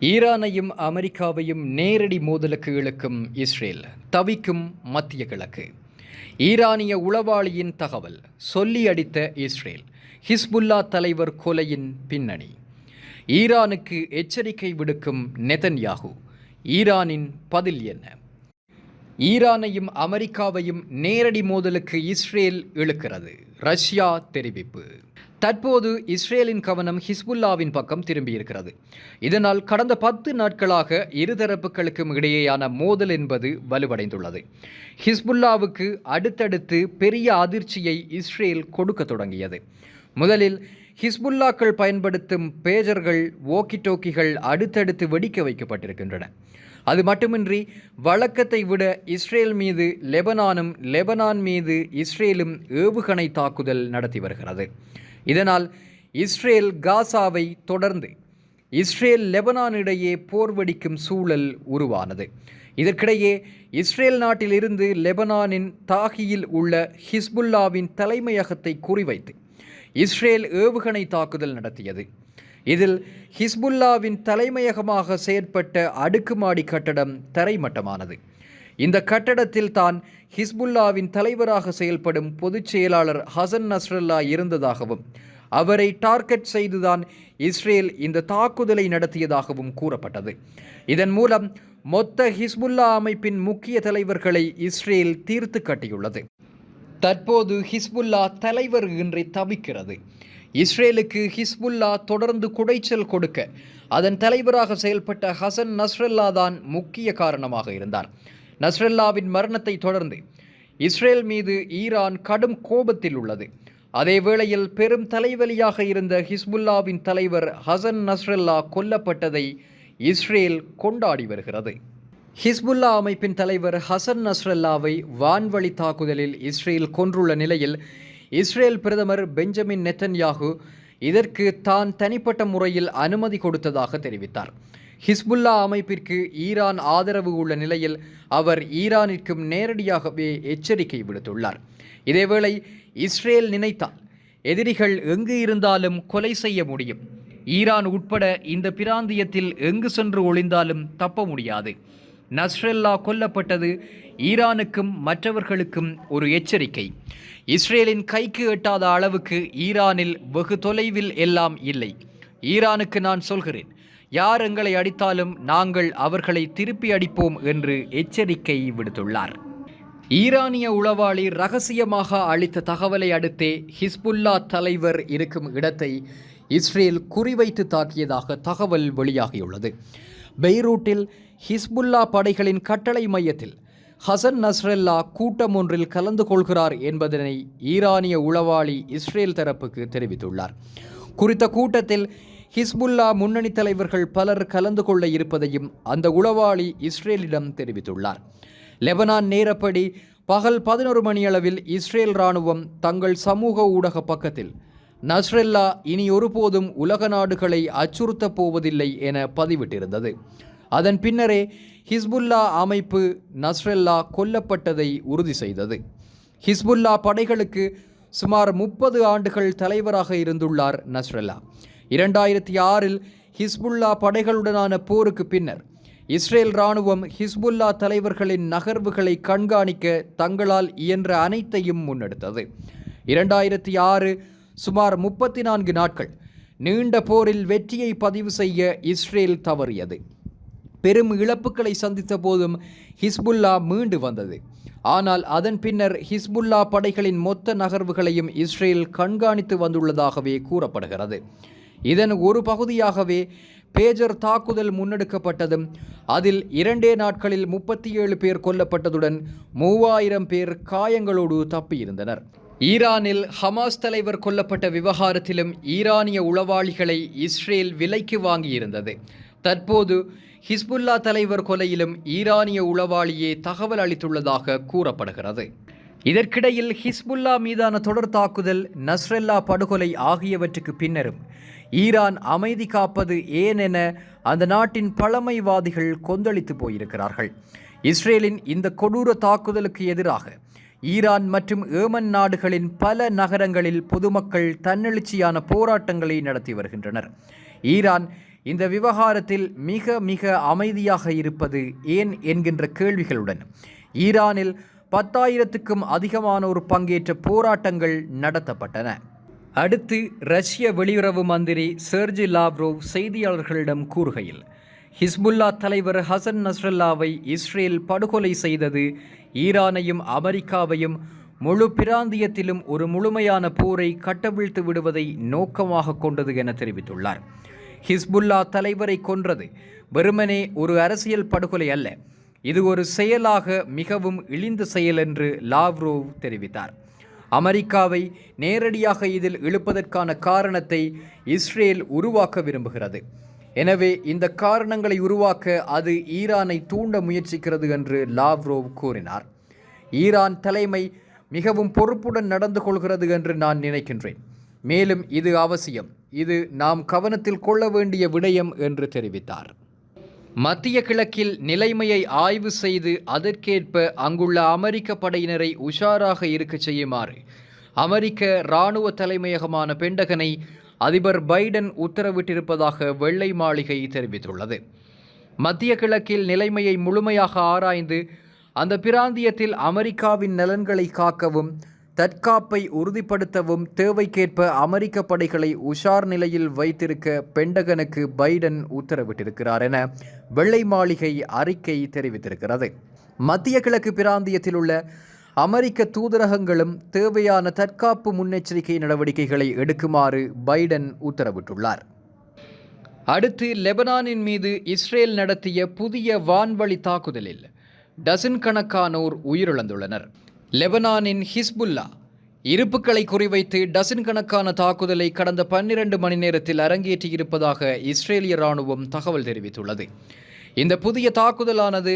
ஈரானையும் அமெரிக்காவையும் நேரடி மோதலுக்கு இழுக்கும் இஸ்ரேல் தவிக்கும் மத்திய கிழக்கு. ஈரானிய உளவாளியின் தகவல் சொல்லி அடித்த இஸ்ரேல் ஹிஸ்புல்லா தலைவர் கொலையின் பின்னணி. ஈரானுக்கு எச்சரிக்கை விடுக்கும் நெதன்யாகு ஈரானின் பதில் என்ன? ஈரானையும் அமெரிக்காவையும் நேரடி மோதலுக்கு இஸ்ரேல் இழுக்கிறது ரஷ்யா தெரிவிப்பு. தற்போது இஸ்ரேலின் கவனம் ஹிஸ்புல்லாவின் பக்கம் திரும்பியிருக்கிறது. இதனால் கடந்த பத்து நாட்களாக இருதரப்புகளுக்கும் இடையேயான மோதல் என்பது வலுவடைந்துள்ளது. ஹிஸ்புல்லாவுக்கு அடுத்தடுத்து பெரிய அதிர்ச்சியை இஸ்ரேல் கொடுக்க தொடங்கியது. முதலில் ஹிஸ்புல்லாக்கள் பயன்படுத்தும் பேஜர்கள் ஓக்கி டோக்கிகள் அடுத்தடுத்து வெடிக்க வைக்கப்பட்டிருக்கின்றன. அது மட்டுமின்றி வழக்கத்தை விட இஸ்ரேல் மீது லெபனானும் லெபனான் மீது இஸ்ரேலும் ஏவுகணை தாக்குதல் நடத்தி வருகிறது. இதனால் இஸ்ரேல் காசாவை தொடர்ந்து இஸ்ரேல் லெபனான் இடையே போர் வெடிக்கும் சூழல் உருவானது. இதற்கிடையே இஸ்ரேல் நாட்டிலிருந்து லெபனானின் தாகியில் உள்ள ஹிஸ்புல்லாவின் தலைமையகத்தை குறிவைத்து இஸ்ரேல் ஏவுகணை தாக்குதல் நடத்தியது. இதில் ஹிஸ்புல்லாவின் தலைமையகமாக செயற்பட்ட அடுக்குமாடி கட்டடம் தரைமட்டமானது. இந்த கட்டடத்தில் தான் ஹிஸ்புல்லாவின் தலைவராக செயல்படும் பொதுச் செயலாளர் ஹசன் நஸ்ரல்லா இருந்ததாகவும் அவரை டார்கெட் செய்துதான் இஸ்ரேல் இந்த தாக்குதலை நடத்தியதாகவும் கூறப்பட்டது. இதன் மூலம் மொத்த ஹிஸ்புல்லா அமைப்பின் முக்கிய தலைவர்களை இஸ்ரேல் தீர்த்து கட்டியுள்ளது. தற்போது ஹிஸ்புல்லா தலைவர் இன்றி தவிக்கிறது. இஸ்ரேலுக்கு ஹிஸ்புல்லா தொடர்ந்து குடைச்சல் கொடுக்க அதன் தலைவராக செயல்பட்ட ஹசன் நஸ்ரல்லா தான் முக்கிய காரணமாக இருந்தார். நஸ்ரல்லாவின் மரணத்தை தொடர்ந்து இஸ்ரேல் மீது ஈரான் கடும் கோபத்தில் உள்ளது. அதே வேளையில் பெரும் தலைவலியாக இருந்த ஹிஸ்புல்லாவின் தலைவர் ஹசன் நஸ்ரல்லா கொல்லப்பட்டதை இஸ்ரேல் கொண்டாடி வருகிறது. ஹிஸ்புல்லா அமைப்பின் தலைவர் ஹசன் நஸ்ரல்லாவை வான்வழி தாக்குதலில் இஸ்ரேல் கொன்றுள்ள நிலையில் இஸ்ரேல் பிரதமர் பெஞ்சமின் நெத்தன்யாகு இதற்கு தான் தனிப்பட்ட முறையில் அனுமதி கொடுத்ததாக தெரிவித்தார். ஹிஸ்புல்லா அமைப்பிற்கு ஈரான் ஆதரவு உள்ள நிலையில் அவர் ஈரானிற்கும் நேரடியாகவே எச்சரிக்கை விடுத்துள்ளார். இதேவேளை இஸ்ரேல் நினைத்தால் எதிரிகள் எங்கு இருந்தாலும் கொலை செய்ய முடியும். ஈரான் உட்பட இந்த பிராந்தியத்தில் எங்கு சென்று ஒளிந்தாலும் தப்ப முடியாது. நஸ்ரெல்லா கொல்லப்பட்டது ஈரானுக்கும் மற்றவர்களுக்கும் ஒரு எச்சரிக்கை. இஸ்ரேலின் கைக்கு எட்டாத அளவுக்கு ஈரானில் வெகு தொலைவில் எல்லாம் இல்லை. ஈரானுக்கு நான் சொல்கிறேன். யார் எங்களை அடித்தாலும் நாங்கள் அவர்களை திருப்பி அடிப்போம் என்று எச்சரிக்கை விடுத்துள்ளார். ஈரானிய உளவாளி ரகசியமாக அளித்த தகவலை அடுத்தே ஹிஸ்புல்லா தலைவர் இருக்கும் இடத்தை இஸ்ரேல் குறிவைத்து தாக்கியதாக தகவல் வெளியாகியுள்ளது. பெய்ரூட்டில் ஹிஸ்புல்லா படைகளின் கட்டளை மையத்தில் ஹசன் நஸ்ரல்லா கூட்டம் ஒன்றில் கலந்து கொள்கிறார் என்பதனை ஈரானிய உளவாளி இஸ்ரேல் தரப்புக்கு தெரிவித்துள்ளார். குறித்த கூட்டத்தில் ஹிஸ்புல்லா முன்னணி தலைவர்கள் பலர் கலந்து கொள்ள இருப்பதையும் அந்த உளவாளி இஸ்ரேலிடம் தெரிவித்துள்ளார். லெபனான் நேரப்படி பகல் பதினொரு மணியளவில் இஸ்ரேல் இராணுவம் தங்கள் சமூக ஊடக பக்கத்தில் நஸ்ரெல்லா இனி ஒருபோதும் உலக நாடுகளை அச்சுறுத்தப் போவதில்லை என பதிவிட்டிருந்தது. அதன் பின்னரே ஹிஸ்புல்லா அமைப்பு நஸ்ரெல்லா கொல்லப்பட்டதை உறுதி செய்தது. ஹிஸ்புல்லா படைகளுக்கு சுமார் முப்பது ஆண்டுகள் தலைவராக இருந்துள்ளார் நஸ்ரெல்லா. இரண்டாயிரத்தி ஆறில் ஹிஸ்புல்லா படைகளுடனான போருக்கு பின்னர் இஸ்ரேல் இராணுவம் ஹிஸ்புல்லா தலைவர்களின் நகர்வுகளை கண்காணிக்க தங்களால் இயன்ற அனைத்தையும் முன்னெடுத்தது. இரண்டாயிரத்தி ஆறு சுமார் முப்பத்தி நான்கு நாட்கள் நீண்ட போரில் வெற்றியை பதிவு செய்ய இஸ்ரேல் தவறியது. பெரும் இழப்புகளை சந்தித்த போதும் ஹிஸ்புல்லா மீண்டு வந்தது. ஆனால் அதன் பின்னர் ஹிஸ்புல்லா படைகளின் மொத்த நகர்வுகளையும் இஸ்ரேல் கண்காணித்து வந்துள்ளதாகவே கூறப்படுகிறது. இதன் ஒரு பகுதியாகவே பேஜர் தாக்குதல் முன்னெடுக்கப்பட்டதும் அதில் இரண்டே நாட்களில் முப்பத்தி ஏழு பேர் கொல்லப்பட்டதுடன் மூவாயிரம் பேர் காயங்களோடு தப்பியிருந்தனர். ஈரானில் ஹமாஸ் தலைவர் கொல்லப்பட்ட விவகாரத்திலும் ஈரானிய உளவாளிகளை இஸ்ரேல் விலைக்கு வாங்கியிருந்தது. தற்போது ஹிஸ்புல்லா தலைவர் கொலையிலும் ஈரானிய உளவாளியே தகவல் அளித்துள்ளதாக கூறப்படுகிறது. இதற்கிடையில் ஹிஸ்புல்லா மீதான தொடர் தாக்குதல் நஸ்ரெல்லா படுகொலை ஆகியவற்றுக்கு பின்னரும் ஈரான் அமைதி காப்பது ஏன் என அந்த நாட்டின் பழமைவாதிகள் கொந்தளித்து போயிருக்கிறார்கள். இஸ்ரேலின் இந்த கொடூர தாக்குதலுக்கு எதிராக ஈரான் மற்றும் ஏமன் நாடுகளின் பல நகரங்களில் பொதுமக்கள் தன்னெழுச்சியான போராட்டங்களை நடத்தி வருகின்றனர். ஈரான் இந்த விவகாரத்தில் மிக மிக அமைதியாக இருப்பது ஏன் என்கின்ற கேள்விகளுடன் ஈரானில் பத்தாயிரத்துக்கும் அதிகமானோர் பங்கேற்ற போராட்டங்கள் நடத்தப்பட்டன. அடுத்து ரஷ்ய வெளியுறவு மந்திரி செர்ஜி லாவ்ரோவ் செய்தியாளர்களிடம் கூறுகையில் ஹிஸ்புல்லா தலைவர் ஹசன் நஸ்ரல்லாவை இஸ்ரேல் படுகொலை செய்தது ஈரானையும் அமெரிக்காவையும் முழு பிராந்தியத்திலும் ஒரு முழுமையான போரை கட்டவிழ்த்து விடுவதை நோக்கமாக கொண்டது என தெரிவித்துள்ளார். ஹிஸ்புல்லா தலைவரை கொன்றது வெறுமனே ஒரு அரசியல் படுகொலை அல்ல இது ஒரு செயலாக மிகவும் இழிந்த செயல் என்று லாவ்ரோவ் தெரிவித்தார். அமெரிக்காவை நேரடியாக இதில் இழுப்பதற்கான காரணத்தை இஸ்ரேல் உருவாக்க விரும்புகிறது. எனவே இந்த காரணங்களை உருவாக்க அது ஈரானை தூண்ட முயற்சிக்கிறது என்று லாவ்ரோவ் கூறினார். ஈரான் தலைமை மிகவும் பொறுப்புடன் நடந்து கொள்கிறது என்று நான் நினைக்கின்றேன். மேலும் இது அவசியம். இது நாம் கவனத்தில் கொள்ள வேண்டிய விடயம் என்று தெரிவித்தார். மத்திய கிழக்கில் நிலைமையை ஆய்வு செய்து அதற்கேற்ப அங்குள்ள அமெரிக்க படையினரை உஷாராக இருக்கச் செய்யுமாறு அமெரிக்க இராணுவ தலைமையகமான பெண்டகனை அதிபர் பைடன் உத்தரவிட்டிருப்பதாக வெள்ளை மாளிகை தெரிவித்துள்ளது. மத்திய கிழக்கில் நிலைமையை முழுமையாக ஆராய்ந்து அந்த பிராந்தியத்தில் அமெரிக்காவின் நலன்களை காக்கவும் தற்காப்பை உறுதிப்படுத்தவும் தேவைக்கேற்ப அமெரிக்க படைகளை உஷார் நிலையில் வைத்திருக்க பெண்டகனுக்கு பைடன் உத்தரவிட்டிருக்கிறார் என வெள்ளை மாளிகை அறிக்கை தெரிவித்திருக்கிறது. மத்திய கிழக்கு பிராந்தியத்தில் உள்ள அமெரிக்க தூதரகங்களும் தேவையான தற்காப்பு முன்னெச்சரிக்கை நடவடிக்கைகளை எடுக்குமாறு பைடன் உத்தரவிட்டுள்ளார். அடுத்து லெபனானின் மீது இஸ்ரேல் நடத்திய புதிய வான்வழி தாக்குதலில் டசன் கணக்கானோர் உயிரிழந்துள்ளனர். லெபனானின் ஹிஸ்புல்லா இருப்புக்களை குறிவைத்து டசன் கணக்கான தாக்குதலை கடந்த பன்னிரண்டு மணி நேரத்தில் அரங்கேற்றியிருப்பதாக இஸ்ரேலிய ராணுவம் தகவல் தெரிவித்துள்ளது. இந்த புதிய தாக்குதலானது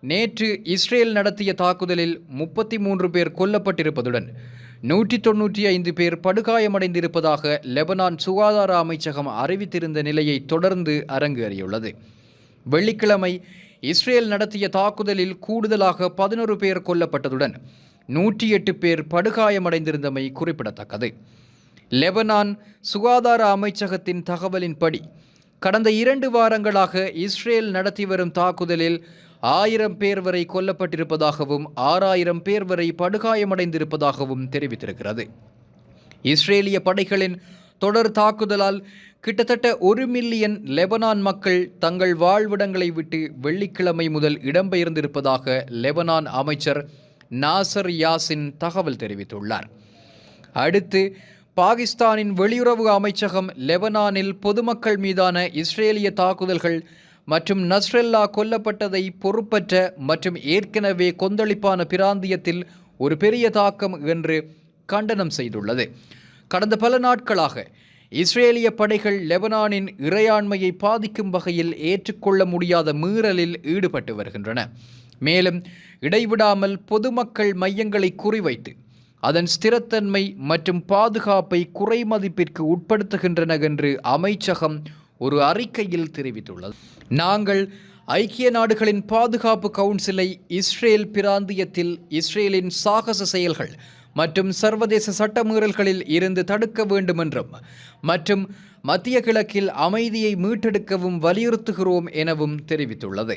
நேற்று இஸ்ரேல் நடத்திய தாக்குதலில் முப்பத்தி மூன்று பேர் கொல்லப்பட்டிருப்பதுடன் நூற்றி தொன்னூற்றி ஐந்து பேர் படுகாயமடைந்திருப்பதாக லெபனான் சுகாதார அமைச்சகம் அறிவித்திருந்த நிலையை தொடர்ந்து அரங்கேறியுள்ளது. வெள்ளிக்கிழமை இஸ்ரேல் நடத்திய தாக்குதலில் கூடுதலாக பதினொரு பேர் கொல்லப்பட்டதுடன் நூற்றி எட்டு பேர் படுகாயமடைந்திருந்தமை குறிப்பிடத்தக்கது. லெபனான் சுகாதார அமைச்சகத்தின் தகவலின்படி கடந்த இரண்டு வாரங்களாக இஸ்ரேல் நடத்தி வரும் தாக்குதலில் ஆயிரம் பேர் வரை கொல்லப்பட்டிருப்பதாகவும் ஆறாயிரம் பேர் வரை படுகாயமடைந்திருப்பதாகவும் தெரிவித்திருக்கிறது. இஸ்ரேலிய படைகளின் தொடர் தாக்குதலால் கிட்டத்தட்ட ஒரு மில்லியன் லெபனான் மக்கள் தங்கள் வாழ்விடங்களை விட்டு வெள்ளிக்கிழமை முதல் இடம்பெயர்ந்திருப்பதாக லெபனான் அமைச்சர் நாசர் யாசின் தகவல் தெரிவித்துள்ளார். அடுத்து பாகிஸ்தானின் வெளியுறவு அமைச்சகம் லெபனானில் பொதுமக்கள் மீதான இஸ்ரேலிய தாக்குதல்கள் மற்றும் நஸ்ரெல்லா கொல்லப்பட்டதை பொறுப்பற்ற மற்றும் ஏற்கனவே கொந்தளிப்பான பிராந்தியத்தில் ஒரு பெரிய தாக்கம் என்று கண்டனம் செய்துள்ளது. கடந்த பல நாட்களாக இஸ்ரேலிய படைகள் லெபனானின் இறையாண்மையை பாதிக்கும் வகையில் ஏற்றுக்கொள்ள முடியாத மீறலில் ஈடுபட்டு வருகின்றன. மேலும் இடைவிடாமல் பொதுமக்கள் மையங்களை குறிவைத்து அதன் ஸ்திரத்தன்மை மற்றும் பாதுகாப்பை குறைமதிப்பிற்கு உட்படுத்துகின்றன என்று அமைச்சகம் ஒரு அறிக்கையில் தெரிவித்துள்ளது. நாங்கள் ஐக்கிய நாடுகளின் பாதுகாப்பு கவுன்சிலை இஸ்ரேல் பிராந்தியத்தில் இஸ்ரேலின் சாகச செயல்கள் மற்றும் சர்வதேச சட்டமீறல்களில் இருந்து தடுக்க வேண்டும் என்றும் மற்றும் மத்திய கிழக்கில் அமைதியை மீட்டெடுக்கவும் வலியுறுத்துகிறோம் எனவும் தெரிவித்துள்ளது.